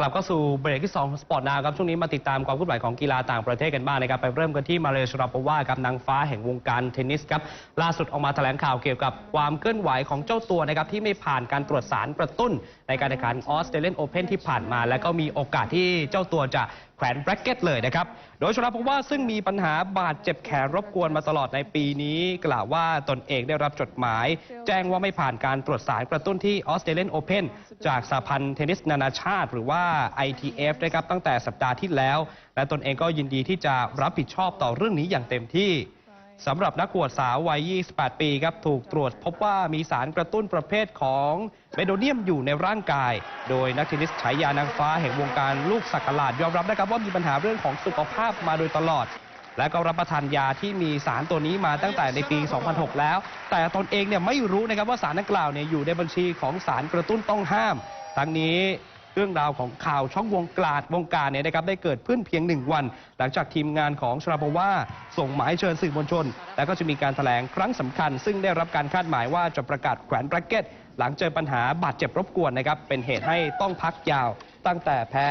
กลับเข้าสู่เบรกที่ 2 ของสปอร์ตนาวครับ ช่วงนี้มาติดตามความเคลื่อนไหวของกีฬาต่างประเทศกันบ้างนะครับ ไปเริ่มกันที่มาเลเชราปว่ากับนางฟ้าแห่งวงการเทนนิสครับ ล่าสุดออกมาแถลงข่าวเกี่ยวกับความเคลื่อนไหวของเจ้าตัวนะครับ ที่ไม่ผ่านการตรวจสารกระตุ้น ในการแข่งขันออสเตรเลียนโอเพนที่ผ่านมา และก็มีโอกาสที่เจ้าตัวจะ ขวนแบรกเก็ตเลยนะครับ โดยชราพว่าซึ่งมีปัญหาบาดเจ็บแขนรบกวนมาตลอดในปีนี้ กล่าวว่าตนเองได้รับจดหมาย แจ้งว่าไม่ผ่านการตรวจสารกระตุ้นที่ออสเตรเลียนโอเพนจากสหพันธ์เทนนิสนานาชาติ หรือว่า ITF นะครับตั้งแต่สัปดาห์ที่แล้ว และตนเองก็ยินดีที่จะรับผิดชอบต่อเรื่องนี้อย่างเต็มที่ สำหรับนักกวดสาววัย 28 ปีครับ ถูกตรวจพบว่ามีสารกระตุ้นประเภทของเบโดเนียมอยู่ในร่างกาย โดยนักเทนนิสฉายานางฟ้าแห่งวงการลูกสักหลาดยอมรับนะครับว่ามีปัญหาเรื่องของสุขภาพมาโดยตลอด และก็รับประทานยาที่มีสารตัวนี้มาตั้งแต่ในปี 2006 แล้ว แต่ตนเองเนี่ยไม่รู้นะครับว่าสารดังกล่าวเนี่ยอยู่ในบัญชีของสารกระตุ้นต้องห้าม ทั้งนี้ เรื่องราวของข่าวช่องวงกลาดวงการเนี่ยนะครับได้เกิดขึ้นเพียงหนึ่งวัน หลังจากทีมงานของชราบวาส่งหมายเชิญสื่อมวลชน และก็จะมีการแถลงครั้งสำคัญ ซึ่งได้รับการคาดหมายว่าจะประกาศแขวนแบรกเก็ตหลังเจอปัญหาบาดเจ็บรบกวนนะครับเป็นเหตุให้ต้องพักยาว ตั้งแต่แพ้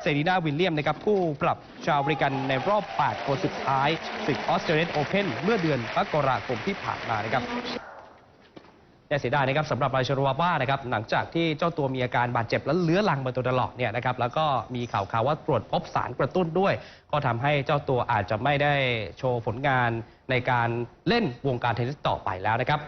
เซรีนาวิลเลียมนะครับผู้ปรับชาวอเมริกันในรอบ8คนสุดท้ายศึกออสเตรเลียนโอเพนเมื่อเดือนมกราคมที่ผ่านมานะครับ น่าเสียดายนะครับสำหรับราชรวาบ้านะครับหลังจากที่เจ้าตัวมีอาการบาดเจ็บและเลื้อรังมาโดยตลอดเนี่ยนะครับแล้วก็มีข่าวข่าวว่าตรวจพบสารกระตุ้นด้วย ก็ทำให้เจ้าตัวอาจจะไม่ได้โชว์ผลงานในการเล่นวงการเทนนิสต่อไปแล้วนะครับ